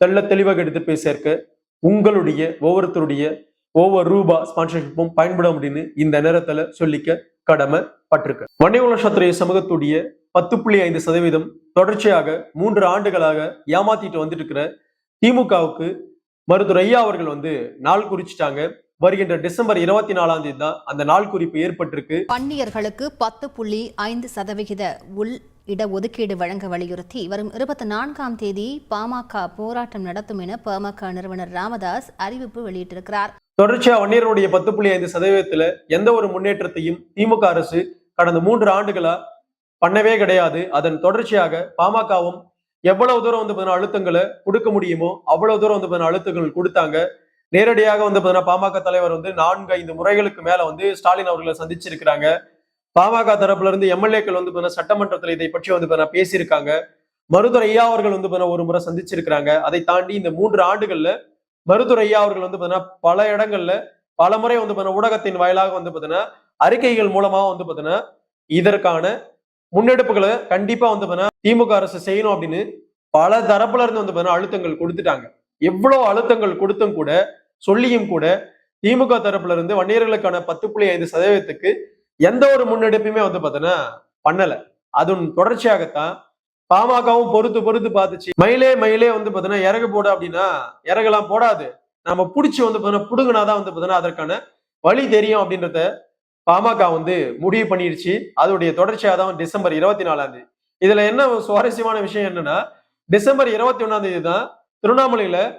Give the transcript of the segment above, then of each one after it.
தெள்ள தெளிவாக எடுத்து போய் சேர்க்க உங்களுடைய ஒவ்வொருத்தருடைய ஒவ்வொரு ரூபா ஸ்பான்சர்ஷிப்பும் பயன்படும் அப்படின்னு இந்த நேரத்துல சொல்லிக்க கடமை பட்டிருக்கு வன்னியகுல சத்திரிய சமூகத்துடைய பத்து புள்ளி ஐந்து சதவீதம் தொடர்ச்சியாக மூன்று ஆண்டுகளாக ஏமாத்திட்டு வந்துட்டு இருக்கிற திமுகவுக்கு மருத்துவர் ஐயா அவர்கள் வந்து நாள் குறிச்சிட்டாங்க. வருகின்ற டிசம்பர் இருபத்தி நாலாம் தேதி தான் அந்த நாள் குறிப்பு ஏற்பட்டிருக்கு. வன்னியர்களுக்கு பத்து புள்ளி ஐந்து சதவிகித உள் இடஒதுக்கீடு வழங்க வலியுறுத்தி வரும் இருபத்தி நான்காம் தேதி பாமக போராட்டம் நடத்தும் என பாமக நிறுவனர் ராமதாஸ் அறிவிப்பு வெளியிட்டிருக்கிறார். தொடர்ச்சியா வன்னியருடைய பத்து புள்ளி ஐந்து சதவீதத்துல எந்த ஒரு முன்னேற்றத்தையும் திமுக அரசு கடந்த மூன்று ஆண்டுகளா பண்ணவே கிடையாது. அதன் தொடர்ச்சியாக பாமகவும் எவ்வளவு தூரம் வந்து அழுத்தங்களை கொடுக்க முடியுமோ அவ்வளவு தூரம் வந்து அழுத்தங்கள் கொடுத்தாங்க. நேரடியாக வந்து பார்த்தீங்கன்னா பாமக தலைவர் வந்து நான்கு ஐந்து முறைகளுக்கு மேல வந்து ஸ்டாலின் அவர்களை சந்திச்சிருக்கிறாங்க பாமக தரப்புல இருந்து எம்எல்ஏக்கள் வந்து பார்த்தீங்கன்னா சட்டமன்றத்தில் இதை பற்றி வந்து பார்த்தீங்கன்னா பேசியிருக்காங்க மருதுர ஐயா அவர்கள் வந்து பார்த்தீங்கன்னா ஒரு முறை சந்திச்சிருக்கிறாங்க அதை தாண்டி இந்த மூன்று ஆண்டுகள்ல மருதுர ஐயா அவர்கள் வந்து பார்த்தீங்கன்னா பல இடங்கள்ல பல முறை வந்து பார்த்தீங்கன்னா ஊடகத்தின் வாயிலாக வந்து பார்த்தீங்கன்னா அறிக்கைகள் மூலமா வந்து பார்த்தீங்கன்னா இதற்கான முன்னெடுப்புகளை கண்டிப்பா வந்து பார்த்தீங்கன்னா திமுக அரசு செய்யணும் அப்படின்னு பல தரப்புல இருந்து வந்து பார்த்தீங்கன்னா அழுத்தங்கள் கொடுத்துட்டாங்க எவ்வளவு அழுத்தங்கள் கொடுத்தும் கூட சொல்லியும் கூட திமுக தரப்புல இருந்து வன்னியர்களுக்கான பத்து புள்ளி ஐந்து சதவீதத்துக்கு எந்த ஒரு முன்னெடுப்புமே வந்து பார்த்தோன்னா பண்ணல. அதன் தொடர்ச்சியாகத்தான் பாமகவும் பொறுத்து பொறுத்து பார்த்துச்சு. மயிலே மயிலே வந்து பார்த்தீங்கன்னா இறகு போட அப்படின்னா இறகெல்லாம் போடாது. நம்ம பிடிச்சி வந்து பார்த்தீங்கன்னா புடுங்கினாதான் வந்து பார்த்தீங்கன்னா அதற்கான வழி தெரியும் அப்படின்றத பாமக வந்து முடிவு பண்ணிடுச்சு அதோடைய தொடர்ச்சியாக தான் டிசம்பர் இருபத்தி நாலாம் தேதி. இதுல என்ன சுவாரஸ்யமான விஷயம் என்னன்னா டிசம்பர் இருபத்தி ஒன்னாம் தேதி தான் திருவண்ணாமலையில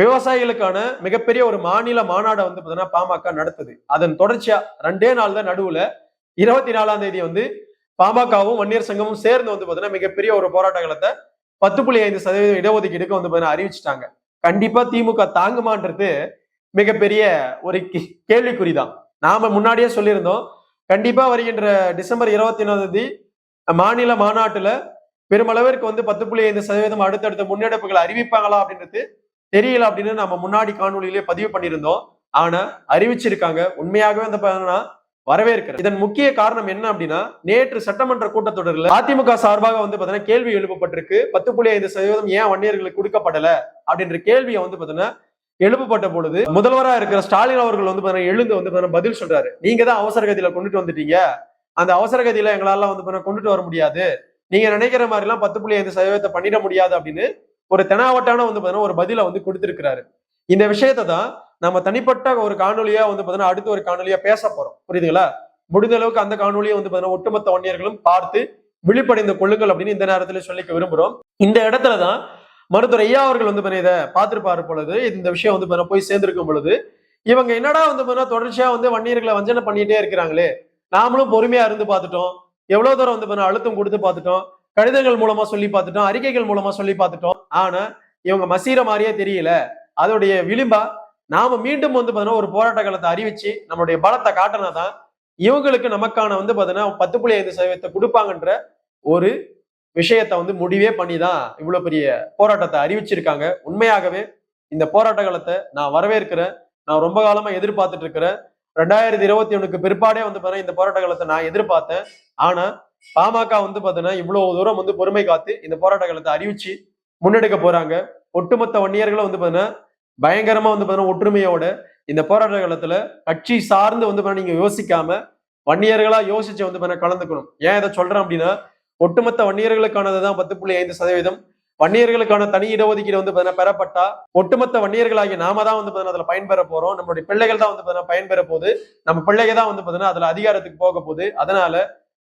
விவசாயிகளுக்கான மிகப்பெரிய ஒரு மாநில மாநாடை வந்து பார்த்தீங்கன்னா பாமக நடத்துது. அதன் தொடர்ச்சியா ரெண்டே நாள் தான் நடுவுல இருபத்தி நாலாம் தேதி வந்து பாமகவும் வன்னியர் சங்கமும் சேர்ந்து வந்து பார்த்தீங்கன்னா மிகப்பெரிய ஒரு போராட்டங்களத்தை பத்து புள்ளி ஐந்து சதவீதம் இடஒதுக்கீடுக்கு வந்து பார்த்தீங்கன்னா அறிவிச்சிட்டாங்க. கண்டிப்பா திமுக தாங்குமான்றது மிகப்பெரிய ஒரு கே- கேள்விக்குறிதான். நாம முன்னாடியே சொல்லியிருந்தோம். கண்டிப்பா வருகின்ற டிசம்பர் இருபத்தி ஒன்னாம் தேதி மாநில மாநாட்டுல பெருமளவிற்கு வந்து பத்து புள்ளி ஐந்து சதவீதம் அடுத்தடுத்த முன்னெடுப்புகளை அறிவிப்பாங்களா அப்படின்றது தெரியல அப்படின்னு நம்ம முன்னாடி காணொலியிலே பதிவு பண்ணியிருந்தோம். ஆனா அறிவிச்சிருக்காங்க. உண்மையாகவே அந்த பார்த்தீங்கன்னா வரவேற்கிறேன். இதன் முக்கிய காரணம் என்ன அப்படின்னா நேற்று சட்டமன்ற கூட்டத்தொடரில் அதிமுக சார்பாக வந்து பாத்தீங்கன்னா கேள்வி எழுப்பப்பட்டிருக்கு. பத்து புள்ளி ஐந்து சதவீதம் ஏன் வன்னியர்களுக்கு கொடுக்கப்படல அப்படின்ற கேள்வியை வந்து பாத்தீங்கன்னா எழுப்பப்பட்ட பொழுது முதல்வரா இருக்கிற ஸ்டாலின் அவர்கள் வந்து பாத்தீங்கன்னா எழுந்து வந்து பதில் சொல்றாரு. நீங்க தான் அவசர கதியில கொண்டுட்டு வந்துட்டீங்க. அந்த அவசர கதியில எங்களால வந்து பாத்தீங்கன்னா கொண்டுட்டு வர முடியாது. நீங்க நினைக்கிற மாதிரி எல்லாம் பத்து புள்ளி ஐந்து சதவீதத்தை பண்ணிட முடியாது அப்படின்னு ஒரு தெனாவட்டான வந்து பாத்தீங்கன்னா ஒரு பதில வந்து கொடுத்திருக்கிறாரு. இந்த விஷயத்தை தான் நம்ம தனிப்பட்ட ஒரு காணொலியா வந்து பாத்தீங்கன்னா அடுத்த ஒரு காணொலியா பேச போறோம். புரியுதுங்களா? முடிந்த அளவுக்கு அந்த காணொலியை வந்து பாத்தீங்கன்னா ஒட்டுமொத்த வன்னியர்களும் பார்த்து விழிப்படைந்து கொள்ளுங்கள் அப்படின்னு இந்த நேரத்துல சொல்லிக்க விரும்புறோம். இந்த இடத்துலதான் மருத்துவர் ஐயா அவர்கள் வந்து இதை பார்த்திருப்பாரு பொழுது இந்த விஷயம் வந்து பாத்தீங்கன்னா போய் சேர்ந்திருக்கும் பொழுது இவங்க என்னடா வந்து பாத்தீங்கன்னா தொடர்ச்சியா வந்து வன்னியர்களை வஞ்சனை பண்ணிட்டே இருக்கிறாங்களே? நாமளும் பொறுமையா இருந்து பார்த்துட்டோம். எவ்வளவு தூரம் வந்து பாத்தீங்கன்னா அழுத்தம் கொடுத்து பார்த்துட்டோம். கடிதங்கள் மூலமா சொல்லி பார்த்துட்டோம். அறிக்கைகள் மூலமா சொல்லி பார்த்துட்டோம். ஆனா இவங்க மசீர மாதிரியே தெரியல. அதோடைய விளிம்பா நாம மீண்டும் வந்து பாத்தீங்கன்னா ஒரு போராட்ட காலத்தை அறிவிச்சு நம்மளுடைய பலத்தை காட்டினாதான் இவங்களுக்கு நமக்கான வந்து பாத்தீங்கன்னா பத்து புள்ளி ஐந்து சதவீதத்தை கொடுப்பாங்கன்ற ஒரு விஷயத்த வந்து முடிவே பண்ணி தான் இவ்வளவு பெரிய போராட்டத்தை அறிவிச்சிருக்காங்க. உண்மையாகவே இந்த போராட்ட காலத்தை நான் வரவேற்கிறேன். நான் ரொம்ப காலமா எதிர்பார்த்துட்டு இருக்கிறேன். ரெண்டாயிரத்தி இருபத்தி ஒண்ணுக்கு பிற்பாடே வந்து பாத்தீங்கன்னா இந்த போராட்டங்களை காலத்தை நான் எதிர்பார்த்தேன். ஆனா பாமக வந்து பாத்தீங்கன்னா இவ்வளவு தூரம் வந்து பொறுமை காத்து இந்த போராட்ட காலத்தை அறிவிச்சு முன்னெடுக்க போறாங்க. ஒட்டுமொத்த வன்னியர்களும் வந்து பாத்தீங்கன்னா பயங்கரமா வந்து பாத்தீங்கன்னா ஒற்றுமையோட இந்த போராட்ட காலத்துல கட்சி சார்ந்து வந்து நீங்க யோசிக்காம வன்னியர்களா யோசிச்சு வந்து பாத்தீங்கன்னா கலந்துக்கணும். ஏன் இதை சொல்றேன் அப்படின்னா ஒட்டுமொத்த வன்னியர்களுக்கானதுதான் பத்து புள்ளி ஐந்து சதவீதம். வன்னியர்களுக்கான தனி இடஒதுக்கீடு வந்து பாத்தீங்கன்னா பெறப்பட்டா ஒட்டுமொத்த வன்னியர்களாகிய நாம தான் வந்து பாத்தீங்கன்னா அதுல பயன்பெற போறோம். நம்மளுடைய பிள்ளைகள் தான் வந்து பாத்தீங்கன்னா பயன்பெற போகுது. நம்ம பிள்ளைகள் தான் வந்து பாத்தீங்கன்னா அதுல அதிகாரத்துக்கு போக போகுது. அதனால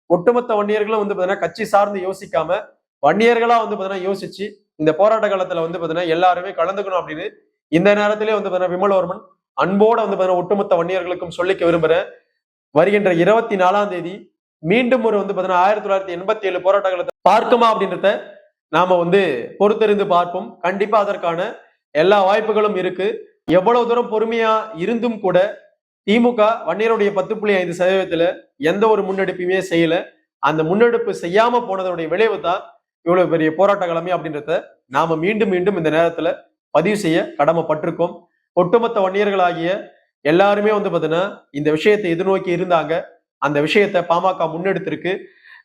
ஒட்டுமொத்த வன்னியர்களும் வந்து பாத்தீங்கன்னா கட்சி சார்ந்து யோசிக்காம வன்னியர்களா வந்து பாத்தீங்கன்னா யோசிச்சு இந்த போராட்ட காலத்துல வந்து பாத்தீங்கன்னா எல்லாருமே கலந்துக்கணும் அப்படின்னு இந்த நேரத்திலே வந்து பாத்தீங்கன்னா விமலவர்மன் அன்போட வந்து பாத்தீங்கன்னா ஒட்டுமொத்த வன்னியர்களுக்கும் சொல்லிக்க விரும்புறேன். வருகின்ற இருபத்தி நாலாம் தேதி மீண்டும் ஒரு வந்து பாத்தீங்கன்னா ஆயிரத்தி தொள்ளாயிரத்தி எண்பத்தி ஏழு போராட்ட காலத்தை பார்க்குமா அப்படின்றத நாம வந்து பொறுத்தறிந்து பார்ப்போம். கண்டிப்பா அதற்கான எல்லா வாய்ப்புகளும் இருக்கு. எவ்வளவு தூரம் பொறுமையா இருந்தும் கூட திமுக வன்னியருடைய பத்து புள்ளி ஐந்து சதவீதத்துல எந்த ஒரு முன்னெடுப்புமே செய்யல. அந்த முன்னெடுப்பு செய்யாம போனதனுடைய விளைவு தான் இவ்வளவு பெரிய போராட்ட கிழமை அப்படின்றத நாம மீண்டும் மீண்டும் இந்த நேரத்துல பதிவு செய்ய கடமைப்பட்டிருக்கோம். ஒட்டுமொத்த வன்னியர்களாகிய எல்லாருமே வந்து பார்த்தீங்கன்னா இந்த விஷயத்தை எதிர்நோக்கி இருந்தாங்க. அந்த விஷயத்தை பாமக முன்னெடுத்திருக்கு.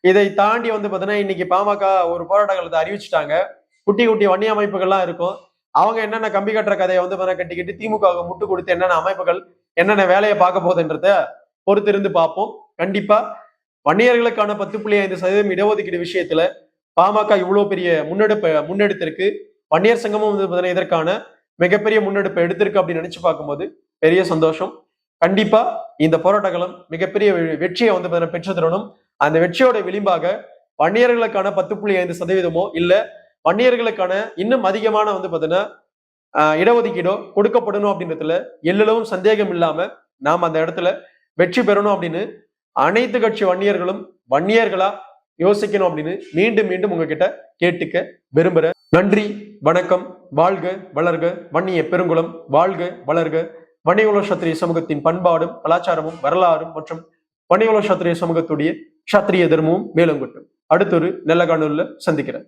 இதை தாண்டி வந்து பாத்தீங்கன்னா இன்னைக்கு பாமக ஒரு போராட்டங்களை அறிவிச்சுட்டாங்க. அறிவிச்சிட்டாங்க குட்டி குட்டி வன்னிய அமைப்புகள்லாம் இருக்கும். அவங்க என்னென்ன கம்பி கட்டுற கதையை வந்து பாத்தீங்கன்னா கட்டிக்கிட்டு திமுகவுக்கு முட்டு கொடுத்து என்னென்ன அமைப்புகள் என்னென்ன வேலையை பார்க்க போகுதுன்றத பொறுத்திருந்து பார்ப்போம். கண்டிப்பா வன்னியர்களுக்கான பத்து புள்ளி ஐந்து சதவீதம் இடஒதுக்கீடு விஷயத்துல பாமக இவ்வளவு பெரிய முன்னெடுப்பு முன்னெடுத்திருக்கு. வன்னியர் சங்கமும் வந்து இதற்கான மிகப்பெரிய முன்னெடுப்பை எடுத்திருக்கு அப்படின்னு நினைச்சு பார்க்கும்போது பெரிய சந்தோஷம். கண்டிப்பா இந்த போராட்டங்களும் மிகப்பெரிய வெ- வெற்றியை வந்து பெற்று தரணும். அந்த வெற்றியோட விளிம்பாக வன்னியர்களுக்கான பத்து புள்ளி ஐந்து சதவீதமோ இல்ல வன்னியர்களுக்கான இன்னும் அதிகமான வந்து பாத்தீங்கன்னா இடஒதுக்கீடோ கொடுக்கப்படணும் அப்படின்றதுல எல்லளவும் சந்தேகம் இல்லாம நாம் அந்த இடத்துல வெற்றி பெறணும் அப்படின்னு அனைத்து கட்சி வன்னியர்களும் வன்னியர்களா யோசிக்கணும் அப்படின்னு மீண்டும் மீண்டும் உங்ககிட்ட கேட்டுக்க விரும்புறேன். நன்றி வணக்கம் வாழ்க வளர்க வன்னிய பெருங்குளம் வாழ்க வளர்க. வன்னியகுல சத்திரிய சமூகத்தின் பண்பாடும் கலாச்சாரமும் வரலாறும் மற்றும் வன்னியகுல சத்திரிய சமூகத்துடைய சத்திரிய தர்மமும் மேலோங்கட்டும். அடுத்தொரு நல்ல காணொலியில் சந்திக்கிறேன்.